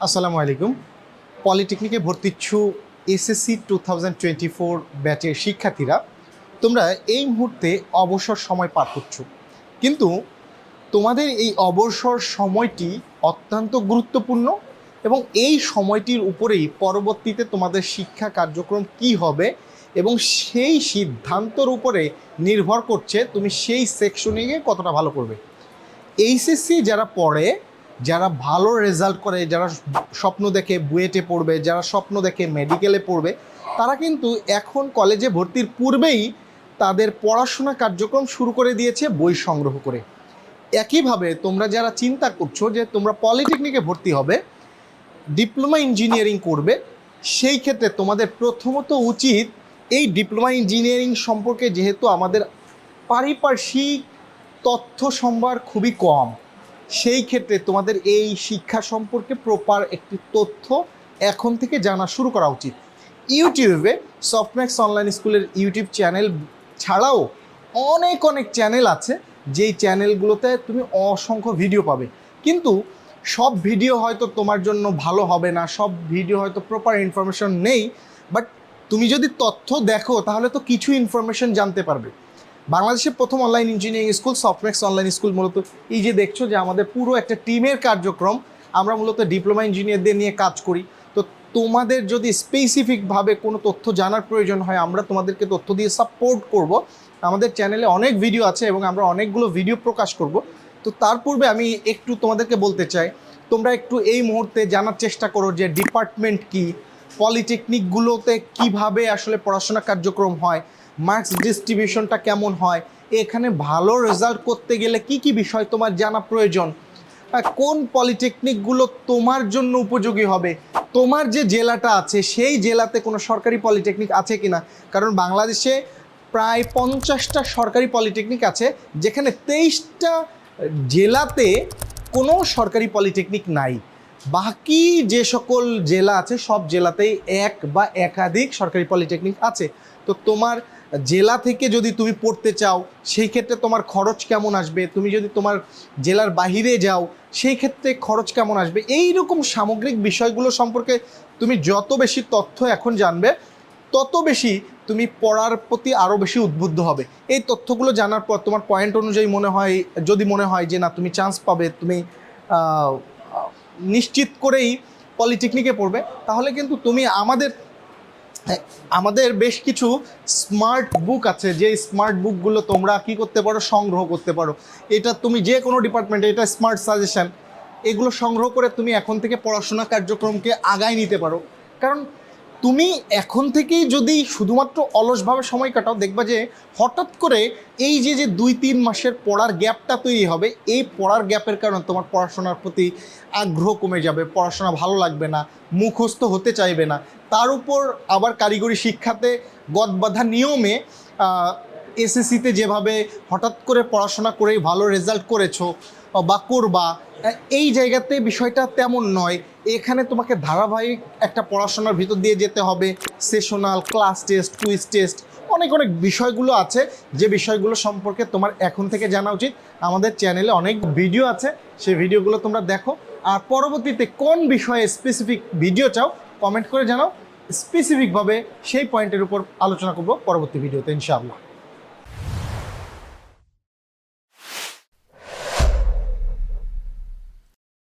আসসালামু আলাইকুম। পলিটেকনিকে ভর্তিচ্ছু SSC two thousand twenty four ব্যাচের শিক্ষার্থীরা, তোমরা এই মুহূর্তে অবসর সময় পার করছ। কিন্তু তোমাদের এই অবসর সময়টি অত্যন্ত গুরুত্বপূর্ণ এবং এই সময়টির উপরেই পরবর্তীতে তোমাদের শিক্ষা কার্যক্রম কি হবে এবং সেই সিদ্ধান্তর উপরে নির্ভর করছে তুমি সেই সেকশনে গিয়ে কতটা ভালো করবে। এইচএসসি যারা পড়ে যারা ভালো রেজাল্ট করে, যারা স্বপ্ন দেখে বুয়েটে পড়বে, যারা স্বপ্ন দেখে মেডিকেলে পড়বে, তারা কিন্তু এখন কলেজে ভর্তির পূর্বেই তাদের পড়াশোনা কার্যক্রম শুরু করে দিয়েছে বই সংগ্রহ করে। একইভাবে তোমরা যারা চিন্তা করছ যে তোমরা পলিটেকনিকে ভর্তি হবে ডিপ্লোমা ইঞ্জিনিয়ারিং করবে, সেই ক্ষেত্রে তোমাদের প্রথমত উচিত এই ডিপ্লোমা ইঞ্জিনিয়ারিং সম্পর্কে যেহেতু আমাদের পারিপার্শ্বিক তথ্য সম্ভার খুবই কম। সেই ক্ষেত্রে তোমাদের এই শিক্ষা সম্পর্কে প্রপার একটি তথ্য এখন থেকে জানা শুরু করা উচিত। ইউটিউবে সফটম্যাক্স অনলাইন স্কুলের ইউটিউব চ্যানেল ছাড়াও অনেক অনেক চ্যানেল আছে, যেই চ্যানেলগুলোতে তুমি অসংখ্য ভিডিও পাবে। কিন্তু সব ভিডিও হয়তো তোমার জন্য ভালো হবে না, সব ভিডিও হয়তো প্রপার ইনফরমেশন নেই বাট তুমি যদি তথ্য দেখো তাহলে তো কিছু ইনফরমেশন জানতে পারবে। বাংলাদেশের প্রথম online engineering school Softmax online school মূলত এই যে দেখছ যে আমাদের পুরো একটা টিমের কার্যক্রম, আমরা মূলত ডিপ্লোমা ইঞ্জিনিয়ারদের নিয়ে কাজ করি। তো তোমাদের যদি স্পেসিফিকভাবে কোনো তথ্য জানার প্রয়োজন হয়, আমরা তোমাদেরকে তথ্য দিয়ে সাপোর্ট করব। আমাদের চ্যানেলে অনেক ভিডিও আছে এবং আমরা অনেকগুলো ভিডিও প্রকাশ করব। তো তার পূর্বে আমি একটু তোমাদেরকে বলতে চাই, তোমরা একটু এই মুহূর্তে জানার চেষ্টা করো যে ডিপার্টমেন্ট কি পলিটেকনিকগুলোতে কীভাবে আসলে পড়াশোনা কার্যক্রম হয় মার্কস ডিস্ট্রিবিউশনটা কেমন হয়, এখানে ভালো রেজাল্ট করতে গেলে কি কি বিষয় তোমার জানা প্রয়োজন কোন পলিটেকনিকগুলো তোমার জন্য উপযোগী হবে, তোমার যে জেলাটা আছে সেই জেলাতে কোনো সরকারি পলিটেকনিক আছে কিনা, কারণ বাংলাদেশে প্রায় পঞ্চাশটা সরকারি পলিটেকনিক আছে, যেখানে তেইশটা জেলাতে কোনো সরকারি পলিটেকনিক নাই, বাকি যে সকল জেলা আছে সব জেলাতেই এক বা একাধিক সরকারি পলিটেকনিক আছে, তো তোমার জেলা থেকে যদি তুমি পড়তে চাও, সেই ক্ষেত্রে তোমার খরচ কেমন আসবে? তুমি যদি তোমার জেলার বাহিরে যাও, সেই ক্ষেত্রে খরচ কেমন আসবে? এই রকম সামগ্রিক বিষয়গুলো সম্পর্কে তুমি যত বেশি তথ্য এখন জানবে, তত বেশি তুমি পড়ার প্রতি আরও বেশি উদ্বুদ্ধ হবে। এই তথ্যগুলো জানার পর তোমার পয়েন্ট অনুযায়ী মনে হয়, যদি মনে হয় যে না, তুমি চান্স পাবে, তুমি নিশ্চিত করেই পলিটেকনিকে পড়বে, তাহলে কিন্তু তুমি আমাদের আমাদের বেশ কিছু স্মার্ট বুক আছে, যে স্মার্ট বুকগুলো তোমরা কি করতে পারো, সংগ্রহ করতে পারো। এটা তুমি যে কোনো ডিপার্টমেন্টে এটা স্মার্ট সাজেশান এগুলো সংগ্রহ করে তুমি এখন থেকে পড়াশোনা কার্যক্রমকে আগায় নিতে পারো। কারণ তুমি এখন থেকেই যদি শুধুমাত্র অলসভাবে সময় কাটাও, দেখবা যে হঠাৎ করে এই যে যে দুই, তিন মাসের পড়ার গ্যাপটা তৈরি হবে, এই পড়ার গ্যাপের কারণে তোমার পড়াশোনার প্রতি আগ্রহ কমে যাবে, পড়াশোনা ভালো লাগবে না, মুখস্থ হতে চাইবে না। তার উপর আবার কারিগরি শিক্ষাতে গদবাধা নিয়মে এসএসসিতে যেভাবে হঠাৎ করে পড়াশোনা করেই ভালো রেজাল্ট করেছ বা করবা এই জায়গাতে বিষয়টা তেমন নয়। এখানে তোমাকে ধারাবাহিক একটা পড়াশোনার ভিতর দিয়ে যেতে হবে। Sessional, class test, quiz test, অনেক অনেক বিষয়গুলো আছে। যে বিষয়গুলো সম্পর্কে তোমার এখন থেকে জানা উচিত, আমাদের চ্যানেলে অনেক ভিডিও আছে। সেই ভিডিওগুলো তোমরা দেখো। আর পরবর্তীতে কোন বিষয়ে স্পেসিফিক ভিডিও চাও কমেন্ট করে জানাও। স্পেসিফিকভাবে সেই পয়েন্টের উপর আলোচনা করব পরবর্তী ভিডিওতে ইনশাআল্লাহ।